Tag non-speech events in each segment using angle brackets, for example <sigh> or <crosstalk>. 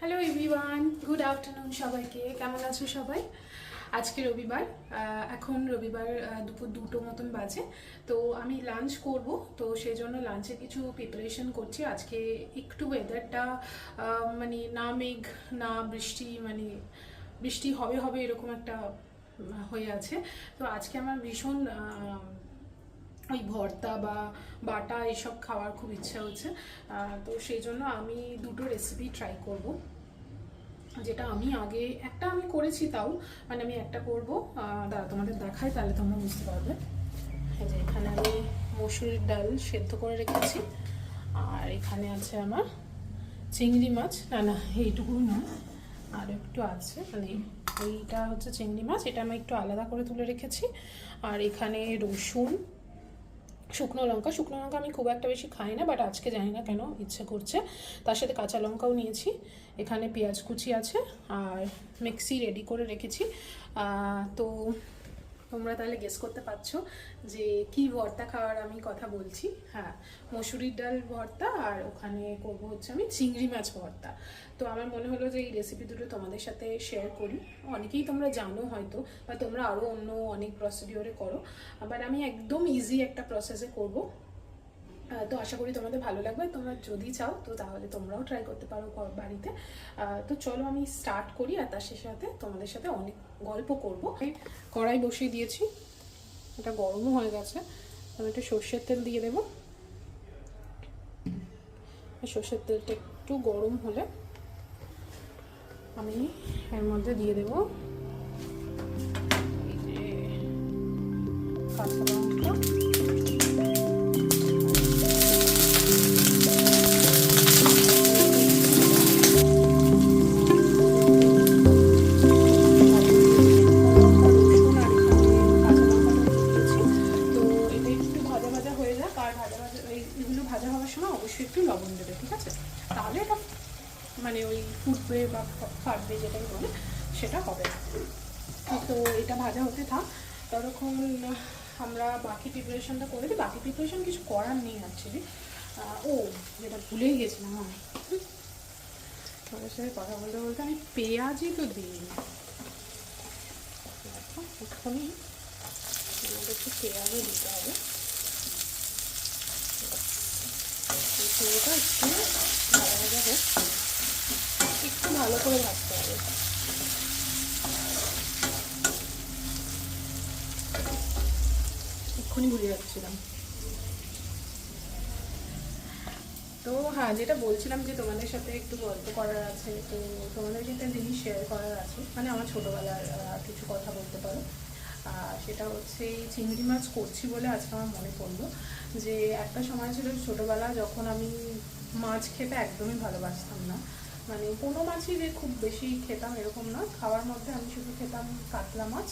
Hello everyone good afternoon সবাইকে। কেমন আছো সবাই? আজকে রবিবার। এখন রবিবার দুপুর দুটো মতন বাজে। তো আমি লাঞ্চ করব। তো সেই জন্য লাঞ্চে কিছু প্রিপারেশন করছি। আজকে একটু ওয়েদারটা মানে না মেঘ, না বৃষ্টি মানে বৃষ্টি হবে হবে এরকম একটা হয়ে আছে। তো আজকে আমার ভীষণ ওই ভর্তা বা বাটা এসব খাওয়ার খুব ইচ্ছা হচ্ছে। তো সেই জন্য আমি দুটো রেসিপি ট্রাই করব। যেটা আমি আগে একটা আমি করেছি তাও মানে আমি একটা করব। দাঁড়া, তোমাদের দেখাই তাহলে তোমরা বুঝতে পারবে। যে এখানে আমি মসুরির ডাল সেদ্ধ করে রেখেছি। আর এখানে আছে আমার চিংড়ি মাছ। না না এইটুকু না, আর একটু আছে। মানে এইটা হচ্ছে চিংড়ি মাছ, এটা আমি একটু আলাদা করে তুলে রেখেছি। আর এখানে রসুন শুকনো লঙ্কা শুকনো লঙ্কা আমি খুব একটা বেশি খাই না বাট আজকে জানি না কেন ইচ্ছে করছে। তার সাথে কাঁচা লঙ্কাও নিয়েছি, এখানে পেঁয়াজ কুচি আছে, আর মিক্সি রেডি করে রেখেছি। তো তোমরা তাহলে গেস করতে পারছ যে কি ভর্তা খাওয়ার আমি কথা বলছি। হ্যাঁ মসুরির ডাল ভর্তা আর ওখানে করব হচ্ছে আমি চিংড়ি মাছ ভর্তা। তো আমার মনে হলো যে এই রেসিপি দুটো তোমাদের সাথে শেয়ার করি। অনেকেই তোমরা জানো হয়তো বা তোমরা আরও অন্য অনেক প্রসিডিওরে করো। আবার আমি একদম ইজি একটা প্রসেসে করব। তো আশা করি তোমাদের ভালো লাগবে। তোমরা যদি চাও, তো তাহলে তোমরাও ট্রাই করতে পারো বাড়িতে। তো চলো আমি স্টার্ট করি আর তার সাথে তোমাদের সাথে অনেক গল্প করব। কড়াই বসিয়ে দিয়েছি। এটা গরমও হয়ে গেছে। আমি একটু সর্ষের তেল দিয়ে দেবো। সর্ষের তেলটা একটু গরম হলে আমি এর মধ্যে দিয়ে দেবো কাঁচা লঙ্কা। তোমাদের সাথে কথা বলতে বলতে আমি পেঁয়াজই তো দিই এক্ষুনি আমাদের একটু পেঁয়াজও দিতে হবে। পুরোটা একটু ভাজা ভাজা হোক একটু ভালো করে ভাজতে হবে। এক্ষুনি ভুলে যাচ্ছিলাম। তো হ্যাঁ যেটা বলছিলাম যে তোমাদের সাথে একটু গল্প করার আছে, তো তোমাদের একটা জিনিস শেয়ার করার আছে। মানে আমার ছোটোবেলার কিছু কথা বলতে পারো। সেটা হচ্ছে চিংড়ি মাছ করছি বলে আজকে আমার মনে পড়ল যে একটা সময় ছিল ছোটোবেলা যখন আমি মাছ খেতে একদমই ভালোবাসতাম না। মানে কোনো মাছই যে খুব বেশি খেতাম এরকম না। খাওয়ার মধ্যে আমি শুধু খেতাম কাতলা মাছ।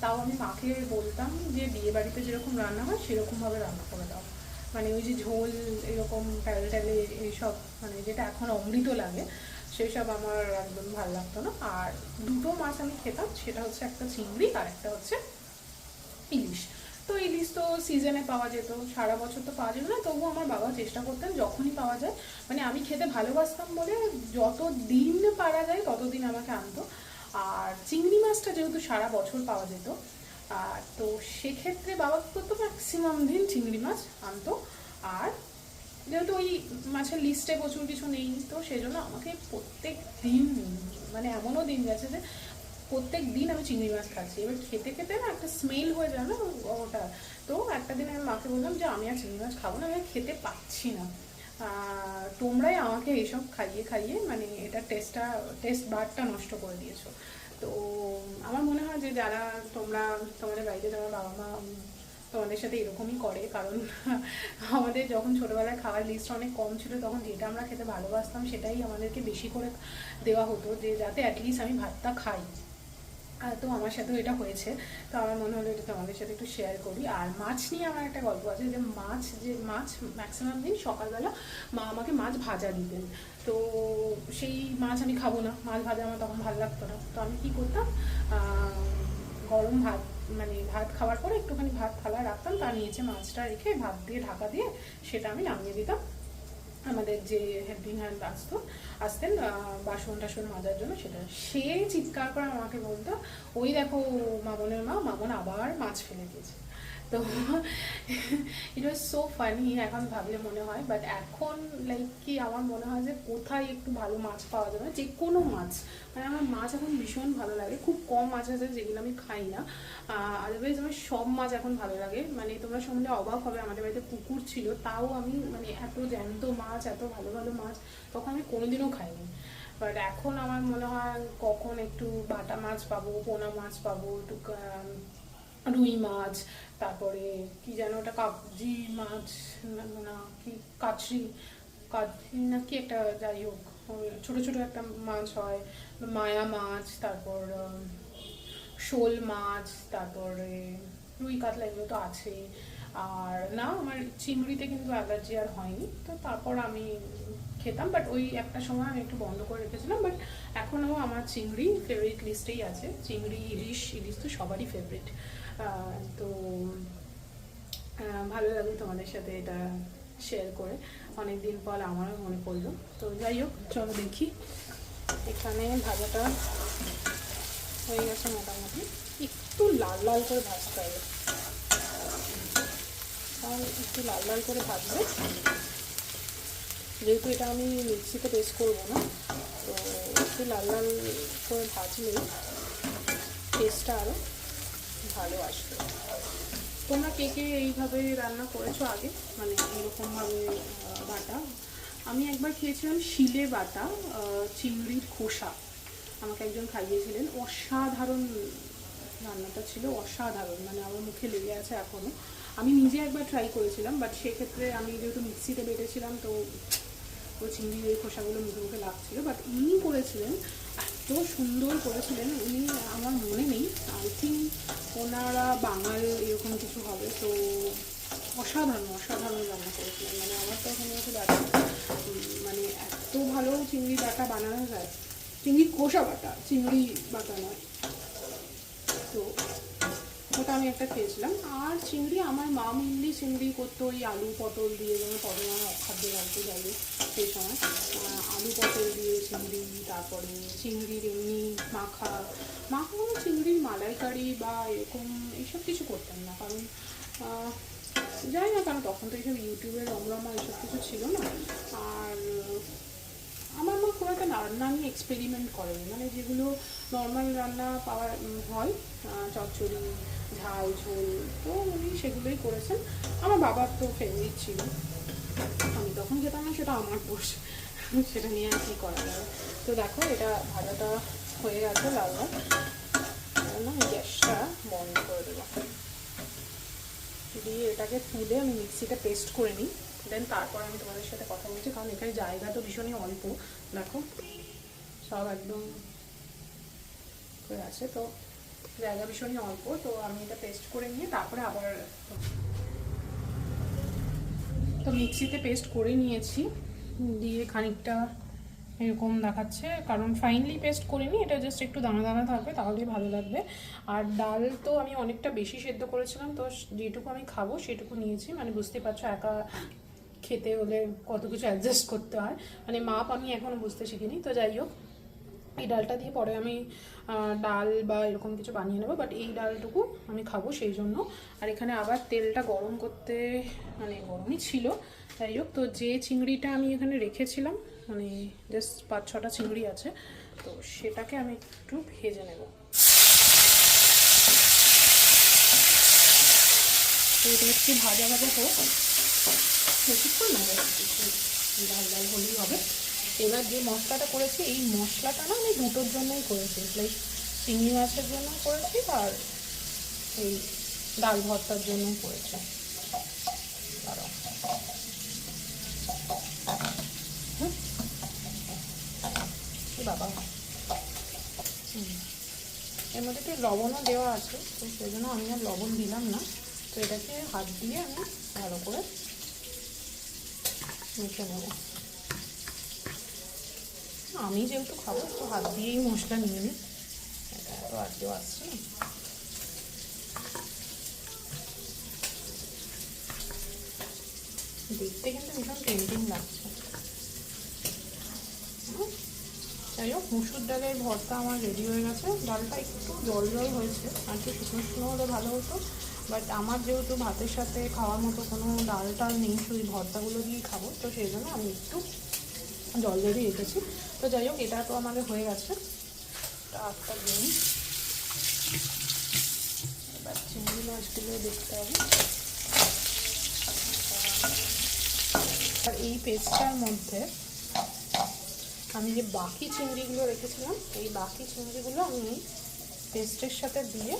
তাও আমি মাকে বলতাম যে বিয়ে বাড়িতে যেরকম রান্না হয়, সেরকমভাবে রান্না করে দাও। মানে ওই যে ঝোল এরকম ট্যালে ট্যালে এইসব মানে যেটা এখন অমৃত লাগে সেসব আমার একদম ভালো লাগতো না। আর দুটো মাছ আমি খেতাম, সেটা হচ্ছে একটা চিংড়ি আর একটা হচ্ছে ইলিশ। তো ইলিশ তো সিজনে পাওয়া যেত, সারা বছর তো পাওয়া যেত না তবুও আমার বাবা চেষ্টা করতেন যখনই পাওয়া যায়। মানে আমি খেতে ভালোবাসতাম বলে যত দিন পারা যায় ততদিন আমাকে আনতো। আর চিংড়ি মাছটা যেহেতু সারা বছর পাওয়া যেত আর তো সেক্ষেত্রে বাবা কি করতো? ম্যাক্সিমাম দিন চিংড়ি মাছ আনতো। আর যেহেতু ওই মাছের লিস্টে প্রচুর কিছু নেই, তো সেই জন্য আমাকে প্রত্যেক দিন মানে এমনও দিন গেছে যে প্রত্যেক দিন আমি চিংড়ি মাছ খাচ্ছি। এবার খেতে খেতে না একটা স্মেল হয়ে যায় না ওটা তো একটা দিন আমি মাকে বললাম যে, আমি আর চিংড়ি মাছ খাব না, আমি খেতে পাচ্ছি না। তোমরাই আমাকে এইসব খাইয়ে খাইয়ে মানে এটা টেস্টটা টেস্ট বারটা নষ্ট করে দিয়েছ। তো আমার মনে হয় যে যারা তোমরা, তোমাদের বাড়িতে তোমার বাবা মা তোমাদের সাথে এরকমই করে, কারণ <laughs> আমাদের যখন ছোটোবেলায় খাওয়ার লিস্ট অনেক কম ছিল, তখন যেটা আমরা খেতে ভালোবাসতাম সেটাই আমাদেরকে বেশি করে দেওয়া হতো যে যাতে অ্যাটলিস্ট আমি ভাতটা খাই। তো আমার সাথেও এটা হয়েছে। তো আমার মনে হলো এটা তোমাদের সাথে একটু শেয়ার করি। আর মাছ নিয়ে আমার একটা গল্প আছে যে মাছ যে মাছ ম্যাক্সিমাম দিন সকালবেলা মা আমাকে মাছ ভাজা দিতেন। তো সেই মাছ আমি খাব না, মাছ ভাজা আমার তখন ভালো লাগতো না। তো আমি কী করতাম গরম ভাত মানে ভাত খাওয়ার পরে একটুখানি ভাত থালা রাখতাম তার নিচে মাছটা রেখে ভাত দিয়ে ঢাকা দিয়ে সেটা আমি নামিয়ে দিতাম। আমাদের যে হেল্পিং হ্যান্ড আসতো, আসতেন বাসন টাসন মাজার জন্য, সেটা সে চিৎকার করে আমাকে বলতো, ওই দেখো মামনের মা, মামন আবার মাছ ফেলে দিয়েছে। তো ইট ওয়াজ সো ফানি এখন ভাবলে মনে হয় বাট এখন লাইক কি আমার মনে হয় যে কোথায় একটু ভালো মাছ পাওয়া যাবে, যে কোনো মাছ। মানে আমার মাছ এখন ভীষণ ভালো লাগে, খুব কম মাছ আছে যেগুলো আমি খাই না। আদারওয়াইজ আমার সব মাছ এখন ভালো লাগে। মানে তোমরা শুনলে অবাক হবে, আমাদের বাড়িতে পুকুর ছিল, তাও আমি মানে এত জ্যান্ত মাছ, এত ভালো ভালো মাছ, তখন আমি কোনোদিনও খাইনি। বাট এখন আমার মনে হয় কখন একটু বাটা মাছ পাবো, পোনা মাছ পাবো, একটু রুই মাছ, তারপরে কি যেন ওটা কাবজি মাছ, না কি, কাচরি কাচরি না কি একটা যাই হোক ছোট ছোট একটা মাছ হয়, মায়া মাছ, তারপর শোল মাছ, তারপরে রুই কাতলা এগুলো তো আছেই আর না, আমার চিংড়িতে কিন্তু অ্যালার্জি আর হয়নি, তো তারপর আমি খেতাম বাট ওই একটা সময় আমি একটু বন্ধ করে রেখেছিলাম বাট এখনও আমার চিংড়ি ফেভারিট লিস্টেই আছে। চিংড়ি, ইলিশ ইলিশ তো সবারই ফেভারিট তো ভালো লাগল তোমাদের সাথে এটা শেয়ার করে। অনেক দিন পর আমারও মনে পড়ল। তো যাই হোক, চলো দেখি। এখানে ভাজাটা হয়ে গেছে মোটামুটি। একটু লাল লাল করে ভাজতে হবে। একটু লাল লাল করে ভাজবে। যেহেতু এটা আমি মিক্সিতে পেস্ট করব না, তো একটু লাল লাল করে ভাজলে টেস্টটা আরও ভালো আসবে। তোমরা কে কে এইভাবে রান্না করেছ আগে? মানে এরকমভাবে বাটা? আমি একবার খেয়েছিলাম শিলে বাটা চিংড়ির খোসা। আমাকে একজন খাইয়েছিলেন, অসাধারণ রান্নাটা ছিল, অসাধারণ। মানে আমার মুখে লেগে আছে এখনও আমি নিজে একবার ট্রাই করেছিলাম বাট সেক্ষেত্রে আমি যেহেতু মিক্সিতে বেটেছিলাম, তো ওই চিংড়ির এই খোসাগুলো মুখে মুখে লাগছিল বাট উনি করেছিলেন, এত সুন্দর করেছিলেন, উনি আমার মনে নেই আই থিঙ্ক ওনারা বাঙাল এরকম কিছু হবে, তো অসাধারণ অসাধারণ রান্না করেছিলেন মানে আমার তো ওখানে হয়েছিল এত মানে এত ভালো চিংড়ি বাটা বানানো যায়, চিংড়ি কষা বাটা, চিংড়ি বাটা নয়, তো ওটা আমি একটা খেয়েছিলাম। আর চিংড়ি আমার মা মেনলি চিংড়ি করতো, ওই আলু পটল দিয়ে যেমন পটল আমার খাদ্য রাখতে যাবে সেই সময়। আলু পটল দিয়ে চিংড়ি, তারপরে চিংড়ির এমনি মাখা। মাখা কোনো চিংড়ির মালাইকারি বা এরকম এইসব কিছু করতাম না, কারণ জানি না কারণ তখন তো এইসব ইউটিউবের রমরমা এসব কিছু ছিল না। আর আমার মা খুব একটা রান্না নিয়ে এক্সপেরিমেন্ট করেনি। মানে যেগুলো নর্মাল রান্না পাওয়া হয় চচ্চড়ি ঝাল ঝোল, তো উনি সেগুলোই করেছেন। আমার বাবার তো ফেভারিট ছিল। আমি তখন খেতাম না, সেটা আমার দোষ। সেটা নিয়ে আর কি করা যাবে তো দেখো, এটা ভাজাটা হয়ে গেছে লাল না গ্যাসটা বন্ধ করে দেবো। দিয়ে এটাকে তুলে আমি মিক্সিতে পেস্ট করে নিই। দেন তারপর আমি তোমাদের সাথে কথা বলছি, কারণ এখানে জায়গা তো ভীষণই অল্প। দেখো, সব একদম হয়ে আছে। তো জায়গা ভীষণই অল্প, তো আমি এটা পেস্ট করে নিয়ে তারপরে আবার তো মিক্সিতে পেস্ট করে নিয়েছি। দিয়ে খানিকটা এরকম দেখাচ্ছে, কারণ ফাইনলি পেস্ট করিনি এটা জাস্ট একটু দানা দানা থাকবে, তাহলেই ভালো লাগবে। আর ডাল তো আমি অনেকটা বেশি সেদ্ধ করেছিলাম, তো যেটুকু আমি খাব সেটুকু নিয়েছি। মানে বুঝতে পারছ, একা খেতে হলে কত কিছু অ্যাডজাস্ট করতে হয়। মানে মাপ আমি এখনও বুঝতে শিখিনি, তো যাই হোক। এই ডালটা দিয়ে পরে আমি ডাল বা এরকম কিছু বানিয়ে নেব বাট এই ডালটুকু আমি খাব সেই জন্য। আর এখানে আবার তেলটা গরম করতে মানে গরমই ছিল, যাই হোক, তো যে চিংড়িটা আমি এখানে রেখেছিলাম মানে জাস্ট পাঁচ ছটা চিংড়ি আছে, তো সেটাকে আমি একটু ভেজে নেব। এটা একটু ভাজা ভাজা হোক, বেশিক্ষণ না হলেই হবে। এবার যে মশলাটা করেছি, এই মশলাটা না আমি দুটোর জন্যই করেছি। লাইক চিংড়ি মাছের জন্য করেছি আর এই ডাল ভর্তার জন্য করেছি? বাবা। এর মধ্যে একটু লবণও দেওয়া আছে, তো সেই জন্য আমি আর লবণ দিলাম না। তো এটাকে হাত দিয়ে আমি ভালো করে মেখে নেব। আমি যেহেতু খাব তো হাত দিয়েই মশলা নিয়ে নিই এটা আরও আজও দেখতে কিন্তু ভীষণ টেন্টিং লাগছে। যাই হোক মুসুর ডালের ভর্তা আমার রেডি হয়ে গেছে। ডালটা একটু জল জল হয়েছে আর কি শুকনো শুকনো হলে ভালো হতো। বাট আমার যেহেতু ভাতের সাথে খাওয়ার মতো কোনো ডাল টাল নেই শুধু ভর্তাগুলো দিয়েই খাব তো সেই জন্য আমি একটু জল জলদি রেখেছি। তো যাই হোক, এটা তো আমাদের হয়ে গেছে। একটা দিন। এবার চিংড়ি মাছগুলো দেখতে হবে। আর এই পেস্টটার মধ্যে আমি যে বাকি চিংড়িগুলো রেখেছিলাম, এই বাকি চিংড়িগুলো আমি পেস্টের সাথে দিয়ে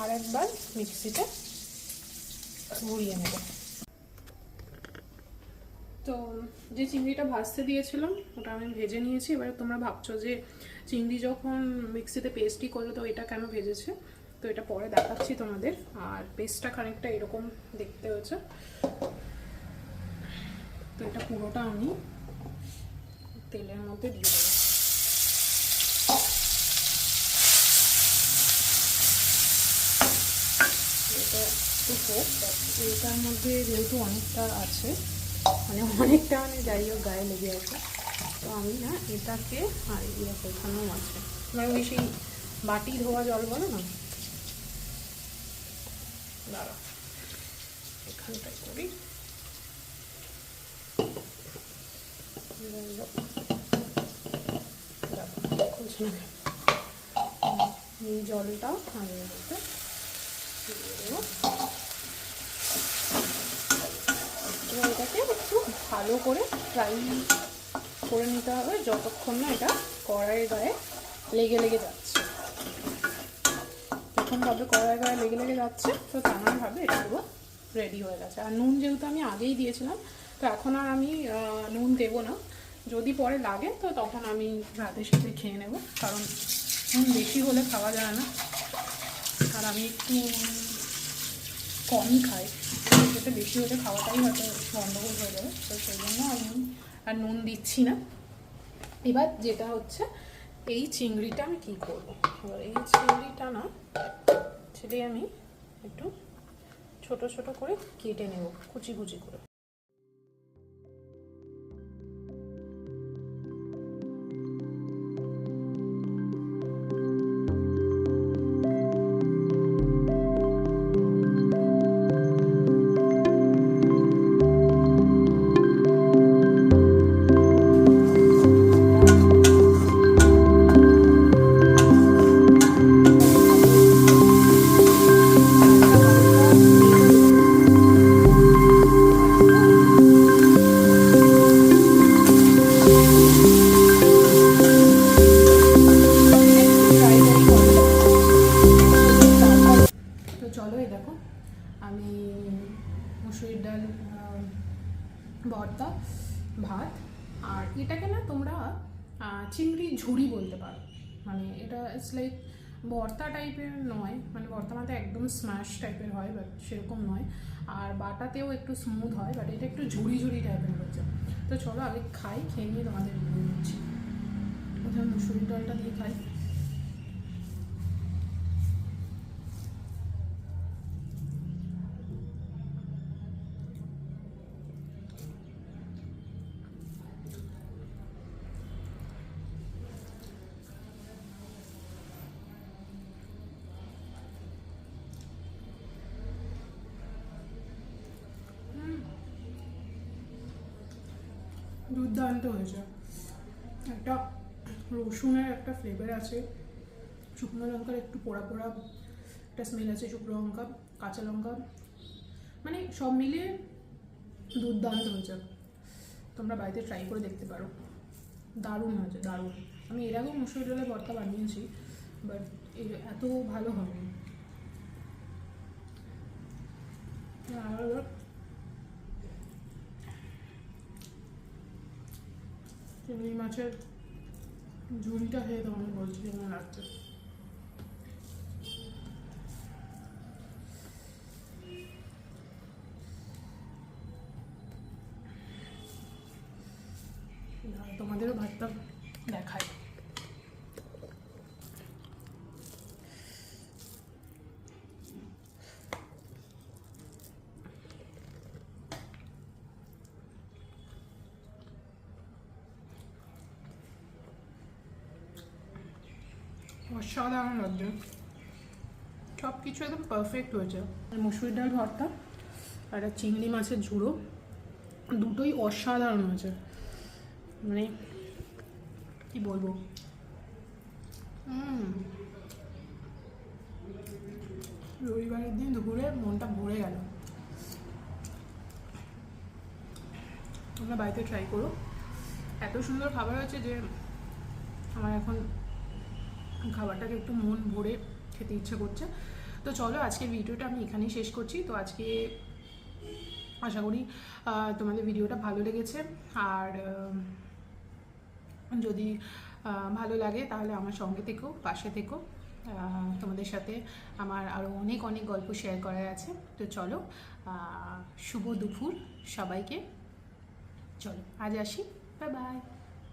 আর একবার মিক্সিতে ঘুরিয়ে নেব। তো যে চিংড়িটা ভাজতে দিয়েছিলাম, ওটা আমি ভেজে নিয়েছি। এবারে তোমরা ভাবছ যে চিংড়ি যখন মিক্সিতে পেস্টই করল তো এটা কেন ভেজেছে? তো এটা পরে দেখাচ্ছি তোমাদের। আর পেস্টটা খানিকটা এরকম দেখতে হয়েছে। তো এটা পুরোটা আমি তেলের মধ্যে দিয়ে দেবো। এটা একটু হোক এটার মধ্যে যেহেতু অনেকটা আছে মানে অনেকটা মানে যাই হোক গায়ে লেগে আছে। তো আমি না এটাকে আর এরকম এখানেও আছে। মানে ওই সেই বাটি ধোয়া জল বলো না? এখানটায় করি। জলটা আমি দিয়ে এবার এটাকে একটু ভালো করে ফ্রাই করে নিতে হবে যতক্ষণ না এটা কড়াইয়ের গায়ে লেগে লেগে যাচ্ছে। যখন ভাবে কড়াইয়ের গায়ে লেগে লেগে যাচ্ছে, তো তেমন ভাবে এটা পুরো রেডি হয়ে গেছে। আর নুন যেহেতু আমি আগেই দিয়েছিলাম, তো এখন আর আমি নুন দেবো না। যদি পরে লাগে, তো তখন আমি ভাতের সাথে খেয়ে নেব, কারণ নুন বেশি হলে খাওয়া যায় না। আর আমি একটু কমই খাই। সেটা বেশি হলে খাওয়াটাই হয়তো গন্ডগোল হয়ে যাবে, তো সেই জন্য আমি আর নুন দিচ্ছি না। এবার যেটা হচ্ছে, এই চিংড়িটা আমি কী করব? এবার এই চিংড়িটা না, সেটাই আমি একটু ছোট ছোট করে কেটে নেব, কুচি কুচি করে। একদম স্ম্যাশ টাইপের হয় বাট সেরকম নয়। আর বাটাতেও একটু স্মুথ হয় বাট এটা একটু ঝুড়ি ঝুড়ি টাইপের হয়েছে। তো চলো আগে খাই, খেয়ে নিয়ে তোমাদের দিচ্ছি। প্রথমে মুসুরির ডালটা দিয়ে খাই। দুর্দান্ত হয়েছে। একটা রসুনের একটা ফ্লেভার আছে, শুকনো লঙ্কার একটু পোড়া পোড়া একটা স্মেল আছে, শুকনো লঙ্কা, কাঁচা লঙ্কা। মানে সব মিলিয়ে দুর্দান্ত হয়েছে। তোমরা বাড়িতে ট্রাই করে দেখতে পারো। দারুণ হয়েছে, দারুণ। আমি এর আগেও মুসুর ডালের ভর্তা বানিয়েছি বাট এত ভালো হয়নি। আর চিংড়ি মাছের ঝুড়িটা খেয়ে তোমাকে বলছি কেমন লাগছে দাঁড়াও, তোমাদেরও ভাতটা দেখায় অসাধারণ লাগছে সব কিছু একদম পারফেক্ট হয়েছে। আর মুসুরি ডাল ভর্তা আর চিংড়ি মাছের ঝুড়ো, দুটোই অসাধারণ হয়েছে। মানে কি বলব? রবিবারের দিন দুপুরে মনটা ভরে গেল। তোমরা বাড়িতে ট্রাই করো। এত সুন্দর খাবার হয়েছে যে আমার এখন খাবারটাকে একটু মন ভরে খেতে ইচ্ছে করছে। তো চলো আজকে ভিডিওটা আমি এখানেই শেষ করছি। তো আজকে আশা করি তোমাদের ভিডিওটা ভালো লেগেছে। আর যদি ভালো লাগে, তাহলে আমার সঙ্গে থেকো, পাশে থেকো। তোমাদের সাথে আমার আরও অনেক অনেক গল্প শেয়ার করার আছে। তো চলো শুভ দুপুর সবাইকে। চলো, আজ আসি। Bye bye